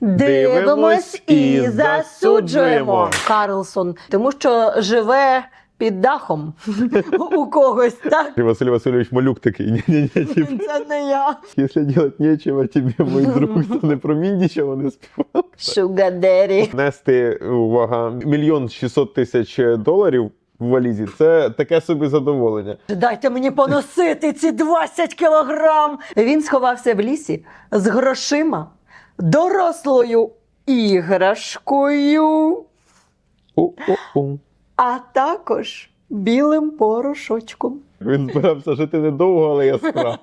Дивимось і засуджуємо. Карлсон, тому що живе під дахом у когось, так? И Василий Васильевич Малюк такий, ні-ні-ні, типу, Це не я. якщо делать нечего, тебе, мой друг, то не про Міндіча вони співали. Шугадері. Нести, увага, мільйон шістсот тисяч доларів в валізі – це таке собі задоволення. Дайте мені поносити ці 20 кілограм. Він сховався в лісі з грошима, дорослою іграшкою, О-о-о. а також білим порошочком. Він збирався жити недовго, але яскраво.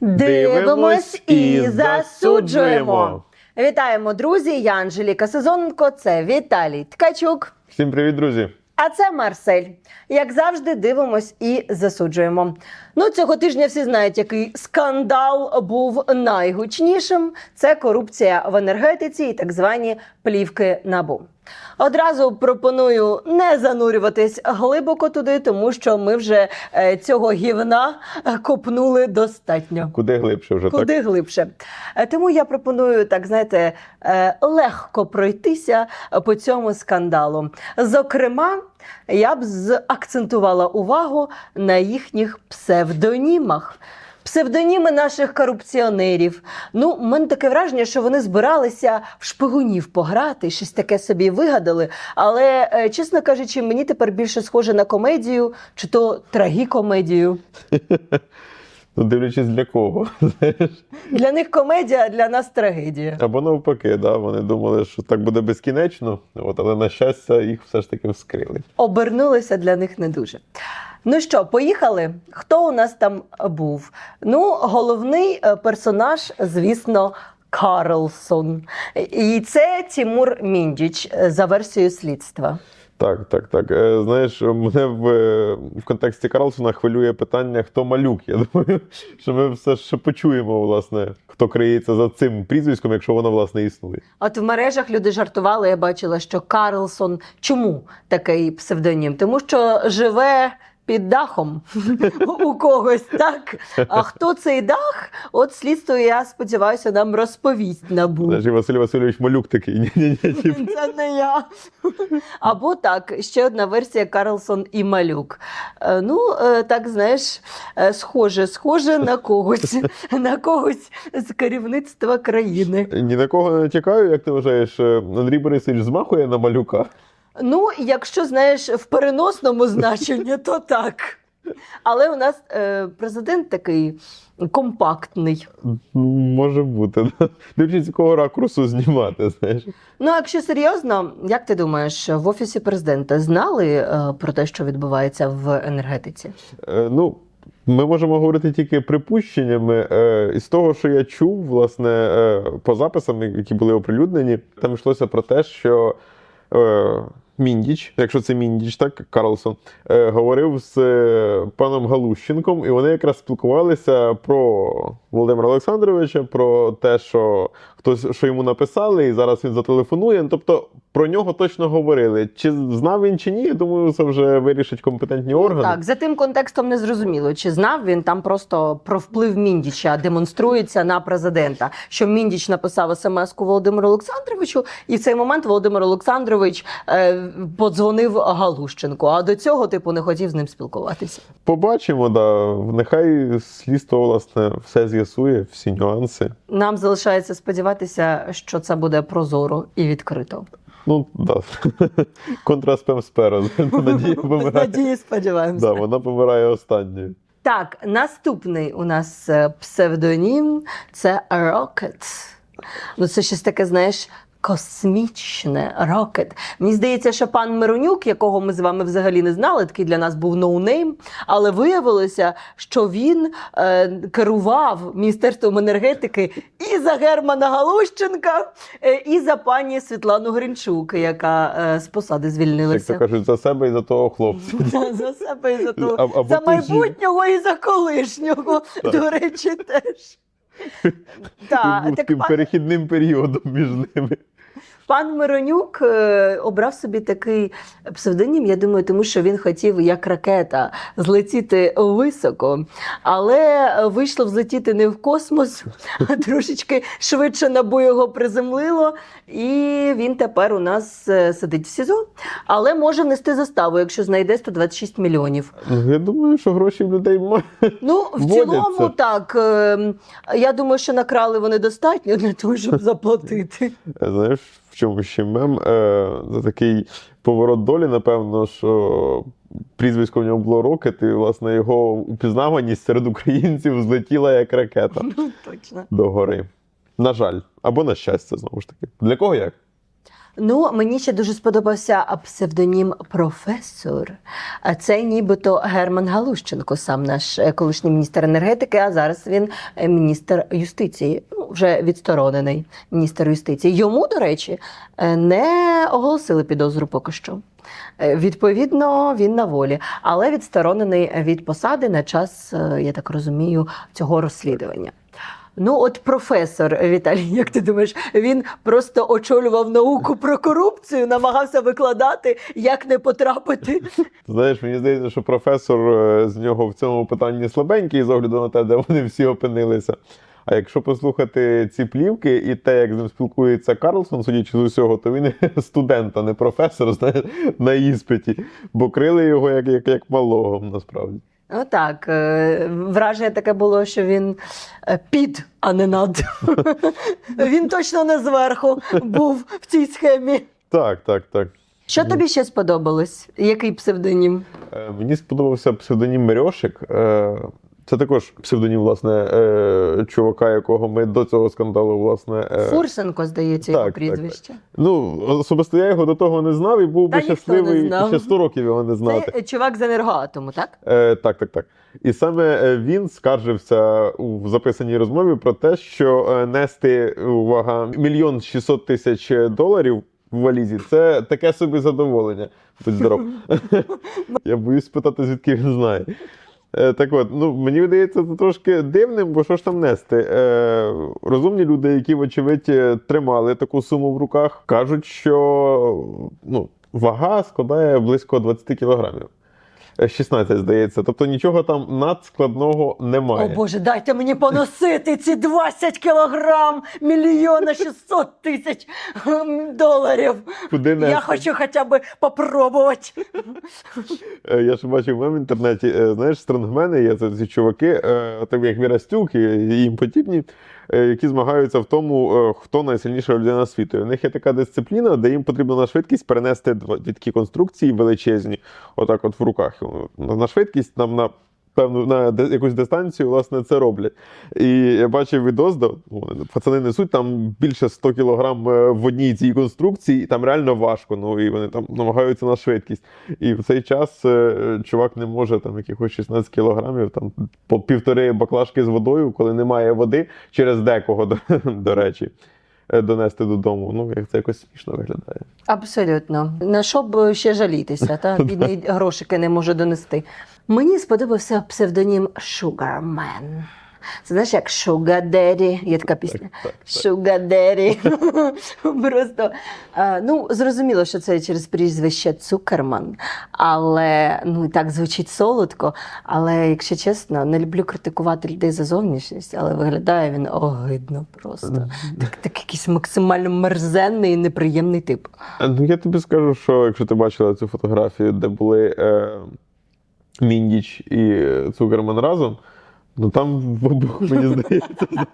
Дивимось і засуджуємо. Вітаємо, друзі! Я Анжеліка Сезоненко. Це Віталій Ткачук. Всім привіт, друзі! А це Марсель. Як завжди, дивимось і засуджуємо. Ну, цього тижня всі знають, який скандал був найгучнішим. Це корупція в енергетиці і так звані плівки набу. Одразу пропоную не занурюватись глибоко туди, тому що ми вже е, цього гівна е, копнули достатньо. Куди глибше вже, так? Куди глибше. Е, Тому я пропоную, так знаєте, легко пройтися по цьому скандалу. Зокрема, я б заакцентувала увагу на їхніх псевдонімах. Псевдоніми наших корупціонерів. Ну, в мене таке враження, що вони збиралися в шпигунів пограти, щось таке собі вигадали. Але, е, чесно кажучи, мені тепер більше схоже на комедію, чи то трагікомедію. Ну, дивлячись для кого. знаєш. Для них комедія, а для нас трагедія. Або навпаки, да, вони думали, що так буде безкінечно, от, але на щастя, їх все ж таки вскрили. Обернулися для них не дуже. Ну що, поїхали? Хто у нас там був? Ну, головний е, персонаж, звісно, Карлсон. І це Тімур Міндіч е, за версією слідства. Так, так, так. Е, Знаєш, мене в, е, в контексті Карлсона хвилює питання, хто малюк. Я думаю, що ми все ще почуємо, власне, хто криється за цим прізвиськом, якщо воно власне існує. От в мережах люди жартували, я бачила, що Карлсон чому такий псевдонім? Тому що живе. Під дахом у когось, так? А хто цей дах? От слідство, я сподіваюся, нам розповість набу. Знаєш, Василь Васильович Малюк такий, ні-ні-ні, типу, Це не я. Або так, ще одна версія Карлсон і Малюк. Е, Ну, е, так знаєш, е, схоже, схоже на когось, на когось з керівництва країни. ні на кого не натякаю, як ти вважаєш, е, Андрій Борисович змахує на малюка. Ну, якщо знаєш, в переносному значенні, то так. Але у нас е, президент такий компактний. Може бути. Дивлячись, з якого ракурсу знімати, знаєш. Ну, а якщо серйозно, як ти думаєш, в офісі президента знали е, про те, що відбувається в енергетиці? Е, Ну, ми можемо говорити тільки припущеннями. Е, Із того, що я чув, власне, е, по записам, які були оприлюднені, там йшлося про те, що. е, Міндіч, якщо це Міндіч, так Карлсон, е, говорив з е, паном Галущенком, і вони якраз спілкувалися про Володимира Олександровича, про те, що хтось що йому написали, і зараз він зателефонує. Ну, Тобто про нього точно говорили. Чи знав він чи ні? Я думаю, це вже вирішать компетентні органи. Так, за тим контекстом не зрозуміло, чи знав він там просто про вплив Міндіча демонструється на президента. Що Міндіч написав смс-ку Володимиру Олександровичу, і в цей момент Володимир Олександрович е, подзвонив Галущенку. А до цього, типу, не хотів з ним спілкуватися. Побачимо, да. Нехай слідство власне все з'ясує, всі нюанси. Нам залишається сподіватися, що це буде прозоро і відкрито. Ну, да. Контра спем. Надія помирає. надії сподіваємося. Да, вона помирає останньою. Так, наступний у нас е, псевдонім це Rocket. Ну, це щось таке, знаєш. Космічне рокет. Мені здається, що пан Миронюк, якого ми з вами взагалі не знали, такий для нас був ноунейм, але виявилося, що він е, керував міністерством енергетики і за Германа Галущенка, е, і за пані Світлану Гринчук, яка е, з посади Як звільнилася. то кажуть, за себе і за того хлопця. За, себе і за того. За майбутнього і за колишнього. До речі, теж. Так, був так, таким перехідним періодом між ними. Пан Миронюк е, обрав собі такий псевдонім, я думаю, тому що він хотів, як ракета, злетіти високо, але вийшло взлетіти не в космос, а трошечки швидше набу його приземлило. І він тепер у нас е, сидить в СІЗО, але може внести заставу, якщо знайде 126 мільйонів. Я думаю, що гроші в людей. Ну, в Вводяться. цілому, так. е, Я думаю, що накрали вони достатньо для того, щоб заплатити. Знаєш, чому ще мем? Е, за такий поворот долі, напевно, що прізвисько в нього було Рокет, і власне його упізнаваність серед українців злетіла як ракета Ну, точно. до гори. На жаль, або на щастя, знову ж таки. Для кого як? Ну, мені ще дуже сподобався псевдонім професор. А це нібито Герман Галущенко, сам наш е, колишній міністр енергетики, а зараз він е, міністр юстиції, ну, вже відсторонений міністр юстиції. Йому, до речі, е, не оголосили підозру поки що. Відповідно, він на волі, але відсторонений від посади на час, я так розумію, цього розслідування. Ну, от професор Віталій, як ти думаєш, він просто очолював науку про корупцію, намагався викладати, як не потрапити. Знаєш, мені здається, що професор е, з нього в цьому питанні слабенький з огляду на те, де вони всі опинилися. А якщо послухати ці плівки і те, як з ним спілкується Карлсон, судячи з усього, то він студент, а не професор знаєш, на іспиті, бо крили його як, як, як малого насправді. Ну так, е, враження таке було, що він е, під, а не над. Він точно не зверху був в цій схемі. Так, так, так. Що тобі ще сподобалось? Який псевдонім? Е, Мені сподобався псевдонім Мерьошик. Це також псевдонім, власне, е, чувака, якого ми до цього скандалу, власне. е, Фурсенко, здається, його так, так, прізвище. Ну, особисто я його до того не знав і був Та би щасливий ще 100 років його не знати. Це чувак з енергоатому, так? Е, так, так, так. І саме е, він скаржився у записаній розмові про те, що е, нести увага мільйон шістсот тисяч доларів в валізі це таке собі задоволення. Будь здоров. Я боюсь спитати, звідки він знає. Е, Так от, ну мені видається це трошки дивним, бо що ж там нести? Е, розумні люди, які, вочевидь, е, тримали таку суму в руках, кажуть, що ну, вага складає близько 20 кілограмів. Е, 16, здається. Тобто нічого там надскладного немає. О Боже, дайте мені поносити ці 20 кілограм мільйона 600 тисяч ем, доларів. Куди нести? Я хочу хоча б попробувати. Е, Я ж бачив в інтернеті, е, знаєш, стронгмени є це ці чуваки, е, так як Вірастюк і їм подібні, е, які змагаються в тому, е, хто найсильніша людина світу. І в них є така дисципліна, де їм потрібно на швидкість перенести такі конструкції величезні, отак от в руках. На швидкість нам на. Певну на якусь дистанцію, власне, це роблять. І я бачив відос, де ну, пацани несуть там більше 100 кілограм е, в одній цій конструкції, і там реально важко. Ну і вони там намагаються на швидкість. І в цей час е, чувак не може там якихось 16 кілограмів, там по півтори баклажки з водою, коли немає води, через декого, до, до речі, донести додому. Ну, як це якось смішно виглядає. Абсолютно. На що б ще жалітися, та бідний грошики не може донести. Мені сподобався псевдонім Sugarman. Це знаєш, як Daddy, є така пісня. Так, так, так. Sugar Просто е, ну зрозуміло, що це через прізвище Цукерман, але ну і так звучить солодко. Але якщо чесно, не люблю критикувати людей за зовнішність, але виглядає він огидно просто. Так, так якийсь максимально мерзенний і неприємний тип. Е, Ну, я тобі скажу, що якщо ти бачила цю фотографію, де були е, Міндіч і е, Цукерман разом, ну там в обох, мені здається,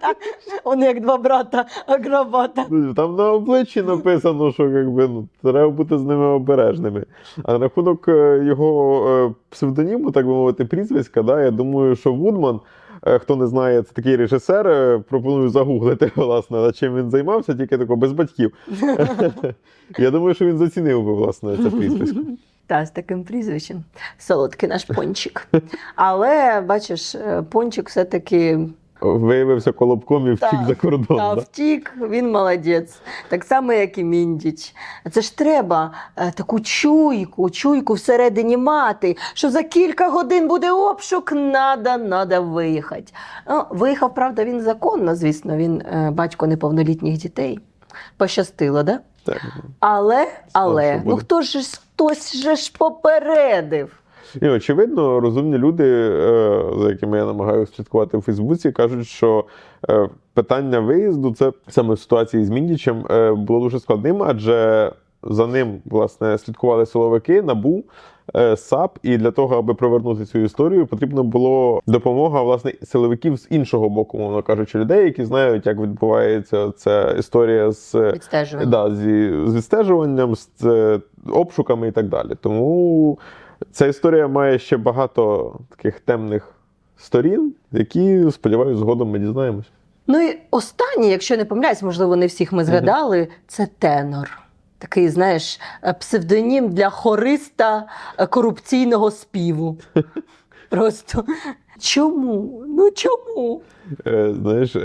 Вони як два брата агробата. Ну, Там на обличчі написано, що якби, ну, треба бути з ними обережними. А на рахунок е, його е, псевдоніму, так би мовити, прізвиська, да, я думаю, що Вудман, е, хто не знає, це такий режисер, пропоную загуглити, власне, чим він займався, тільки тако без батьків. Я думаю, що він зацінив би, власне, це прізвисько. Та з таким прізвищем. Солодкий наш пончик. Але бачиш, е, пончик все-таки Виявився колобком і втік за кордон. та, да? втік, він молодець. Так само, як і Міндіч. Це ж треба е, таку чуйку, чуйку всередині мати, що за кілька годин буде обшук, надо, надо виїхати. Ну, виїхав, правда, він законно, звісно, він е, батько неповнолітніх дітей. Пощастило, да? Так. Але, але, що ну хто ж хтось же ж попередив. І очевидно, розумні люди, е, за якими я намагаюся слідкувати в Фейсбуці, кажуть, що е, питання виїзду це саме ситуації з Міндічем е, було дуже складним, адже за ним власне слідкували силовики, набу. Е, САП, і для того, аби провернути цю історію, потрібна була допомога власне силовиків з іншого боку, мовно кажучи, людей, які знають, як відбувається ця історія з Відстежування. Да, зі, з відстежуванням, з е, обшуками і так далі. Тому ця історія має ще багато таких темних сторін, які, сподіваюся, згодом ми дізнаємось. Ну і останнє, якщо не помиляюсь, можливо, не всіх ми згадали, це тенор. Такий, знаєш, е, псевдонім для хориста е, корупційного співу. Просто чому? Ну чому? Е, знаєш,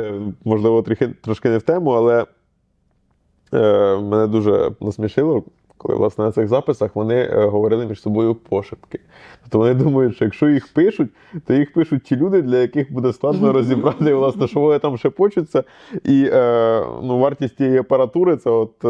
можливо, трохи, трошки не в тему, але мене дуже насмішило, коли власне на цих записах вони говорили між собою пошепки. Тобто вони думають, що якщо їх пишуть, то їх пишуть ті люди, для яких буде складно розібрати, власне, що вони там шепочуться. І ну, вартість тієї апаратури це от.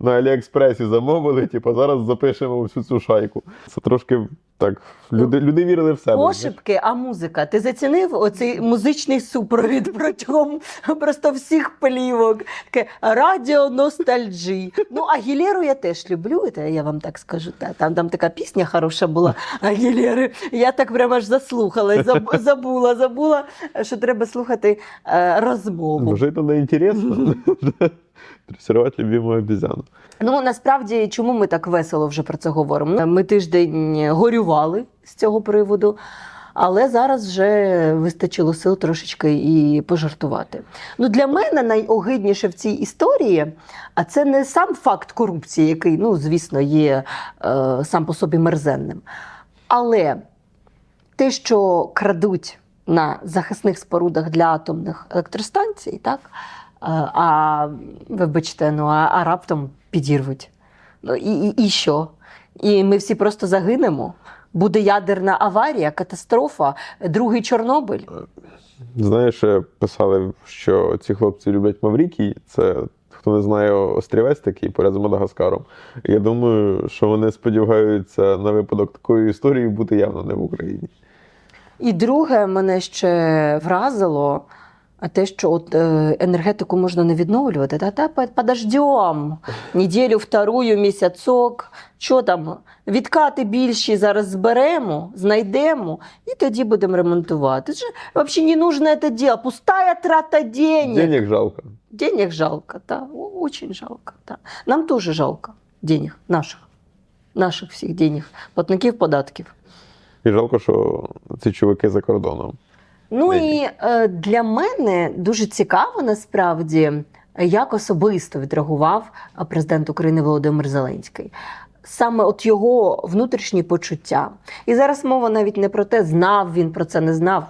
На Аліекспресі замовили, типу, зараз запишемо всю цю шайку. Це трошки так. Люди, люди вірили в себе. Пошепки, а музика. Ти зацінив оцей музичний супровід протягом просто всіх плівок. Таке радіо ностальджі. Ну, Агілєру я теж люблю, це я вам так скажу. Та, Там, там така пісня хороша була Агілєри. Я так прямо аж заслухалась, заб- забула, забула, що треба слухати е, розмову. Вже це не інтересно. Дрессировать любимую обезьяну. Ну насправді, чому ми так весело вже про це говоримо? Ми тиждень горювали з цього приводу, але зараз вже вистачило сил трошечки і пожартувати. Ну для мене найогидніше в цій історії, а це не сам факт корупції, який, ну звісно, є е, сам по собі мерзенним, але те, що крадуть на захисних спорудах для атомних електростанцій, так? А, а вибачте, ну а, а раптом підірвуть. Ну і, і, і що? І ми всі просто загинемо. Буде ядерна аварія, катастрофа, другий Чорнобиль. Знаєш, е, писали, що ці хлопці люблять Маврікій. Це хто не знає острівець такий поряд з Мадагаскаром. Я думаю, що вони сподіваються на випадок такої історії бути явно не в Україні. І друге, мене ще вразило. А те, що от е, енергетику можна не відновлювати, та та по- подождем неділю, вторую, місяцок. Що там, відкати більші зараз зберемо, знайдемо, і тоді будемо ремонтувати. Це ж взагалі не нужно це діло, пустая трата денег. Денег жалко. Денег жалко, да, очень жалко. Да. Нам тоже жалко денег, наших, наших всіх денег, платників податків. І жалко, що ці чуваки за кордоном. Ну і е, для мене дуже цікаво насправді, як особисто відреагував е, президент України Володимир Зеленський. Саме от його внутрішні почуття. І зараз мова навіть не про те, знав він про це, не знав.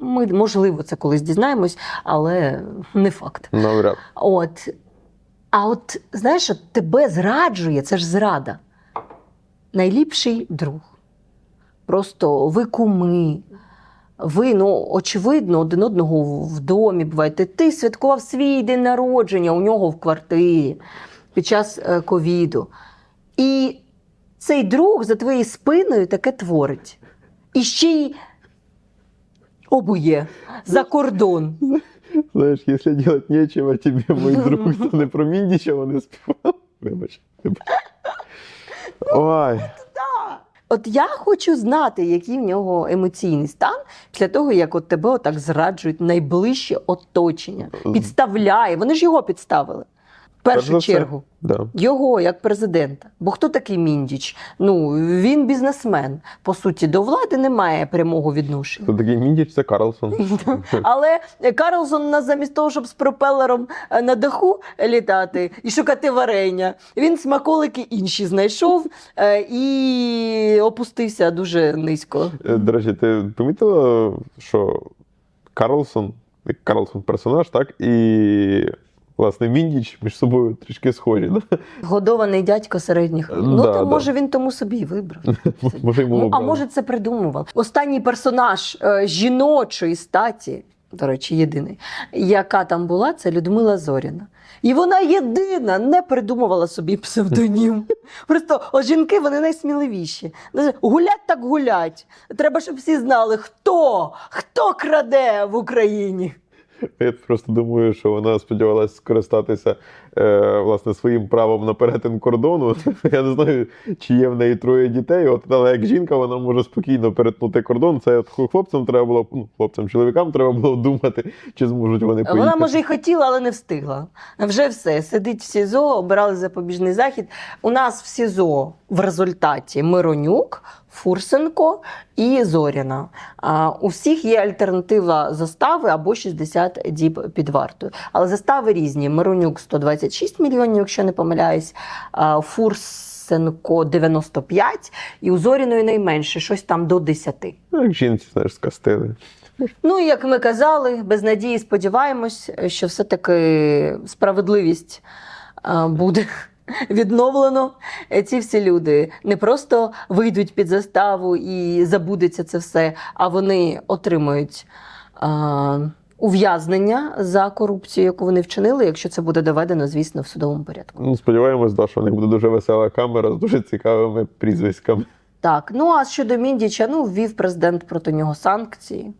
Ми, можливо, це колись дізнаємось, але не факт. Навряд. От. А от знаєш, от тебе зраджує, це ж зрада. Найліпший друг. Просто ви куми. Ви, ну, очевидно, один одного в- домі буваєте. Ти святкував свій день народження у нього в квартирі під час е, ковіду. І цей друг за твоєю спиною таке творить. І ще й обує за кордон. Знаєш, якщо делать нечего, тебе мой друг, то не про Міндіча вони співали. Вибач. вибач. Ой. От я хочу знати, який в нього емоційний стан після того, як от тебе отак зраджують найближче оточення. Підставляє. Вони ж його підставили. В Перш першу чергу. Да. Його як президента. Бо хто такий Міндіч? Ну він бізнесмен. По суті, до влади немає прямого відношення. Хто такий Міндіч, це Карлсон. Але Карлсон на- замість того, щоб з пропелером е, на даху літати і шукати варення, він смаколики інші знайшов е, і опустився дуже низько. Е, До речі, ти помітила, що Карлсон, Карлсон персонаж, так? І власне Міндіч між собою трішки схожі. Да? Годований дядько середніх. Ну, Да, то, да. може, він тому собі і вибрав. Може, йому Ну, а може, це придумував. Останній персонаж е, жіночої статі до речі, єдиний, яка там була, це Людмила Зоріна. І вона єдина не придумувала собі псевдонім. Просто от жінки вони найсміливіші. Гулять так гулять. Треба, щоб всі знали, хто, хто краде в Україні. Я просто думаю, що вона сподівалася скористатися е, власне своїм правом на перетин кордону. Я не знаю, чи є в неї троє дітей. От, але як жінка, вона може спокійно перетнути кордон. Це от хлопцям треба було, ну, хлопцям, чоловікам треба було думати, чи зможуть вони поїхати. Вона, може, і хотіла, але не встигла. Вже все. Сидить в СІЗО, обирали запобіжний захід. У нас в СІЗО в результаті Миронюк, Фурсенко і Зоріна. У всіх є альтернатива застави або 60 діб під вартою. Але застави різні. Миронюк 126 мільйонів, якщо не помиляюсь, а, Фурсенко 95, і у Зоріної найменше, щось там до 10. Ну, як жінці, знаєш, скастили. Ну, як ми казали, без надії сподіваємось, що все-таки справедливість буде відновлено. Е, Ці всі люди не просто вийдуть під заставу і забудеться це все, а вони отримають а, ув'язнення за корупцію, яку вони вчинили, якщо це буде доведено, звісно, в судовому порядку. Ну, сподіваємось, да, що в них буде дуже весела камера з дуже цікавими прізвиськами. Так, ну а щодо Міндіча, ну, ввів президент проти нього санкції.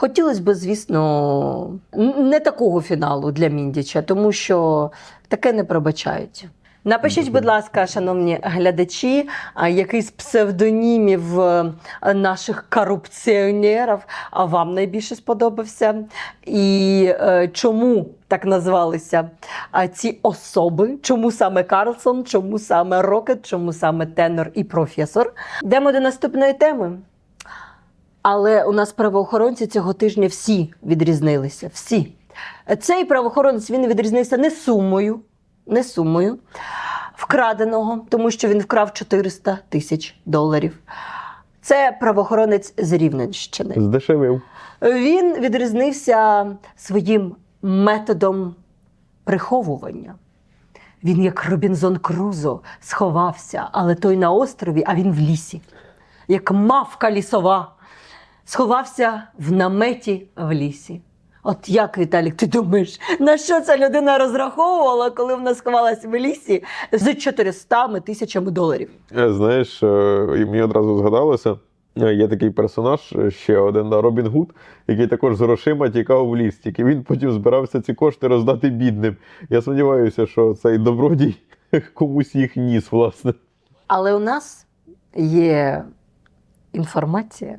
Хотілося б, звісно, не такого фіналу для Міндіча, тому що таке не пробачають. Напишіть, будь ласка, шановні глядачі, який з псевдонімів е, наших корупціонерів вам найбільше сподобався? І е, чому так назвалися ці особи? Чому саме Карлсон, чому саме Рокет, чому саме Тенор і професор? Йдемо до наступної теми. Але у нас правоохоронці цього тижня всі відрізнилися. Всі. Цей правоохоронець він відрізнився не сумою, не сумою вкраденого, тому що він вкрав 400 тисяч доларів. Це правоохоронець з Рівненщини. Здешевив. Він відрізнився своїм методом приховування. Він, як Робінзон Крузо, сховався, але той на острові, а він в лісі, як мавка лісова, сховався в наметі в лісі. От як, Віталік, ти думаєш, на що ця людина розраховувала, коли вона сховалася в лісі з 400 тисячами доларів? Е, Знаєш, е, мені одразу згадалося. е, Є такий персонаж, ще один Робін Гуд, який також з грошима тікав в ліс. Тільки він потім збирався ці кошти роздати бідним. Я сподіваюся, що цей добродій комусь їх ніс, власне. Але у нас є інформація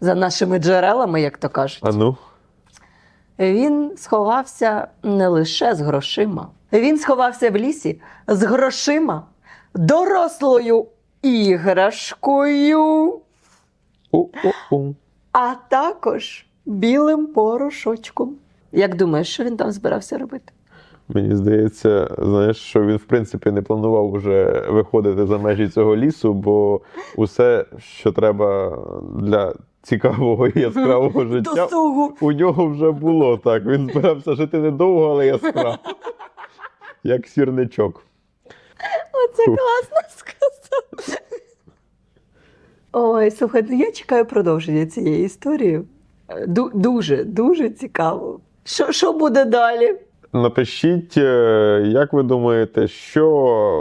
за нашими джерелами, як то кажуть. А ну, Він сховався не лише з грошима. Він сховався в лісі з грошима, дорослою іграшкою, о-о-о. а також білим порошочком. Як думаєш, що він там збирався робити? Мені здається, знаєш, що він в принципі не планував уже виходити за межі цього лісу, бо усе, що треба для цікавого і яскравого життя, Досугу. у нього вже було так. Він збирався жити недовго, але яскраво. Як сірничок. Оце класно сказав. Ой, слухай, ну я чекаю продовження цієї історії. Ду- дуже, дуже цікаво. Що, що буде далі? Напишіть, е, як ви думаєте, що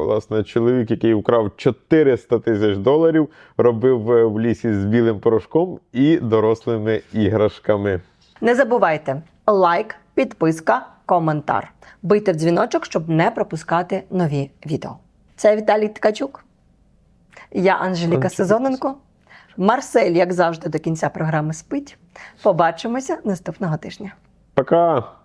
власне чоловік, який вкрав 400 тисяч доларів, робив е, в лісі з білим порошком і дорослими іграшками? Не забувайте лайк, підписка, коментар. Бийте в дзвіночок, щоб не пропускати нові відео. Це Віталій Ткачук. Я Анжеліка Анжеліка. Сезоненко. Марсель, як завжди, до кінця програми спить. Побачимося наступного тижня. Пока!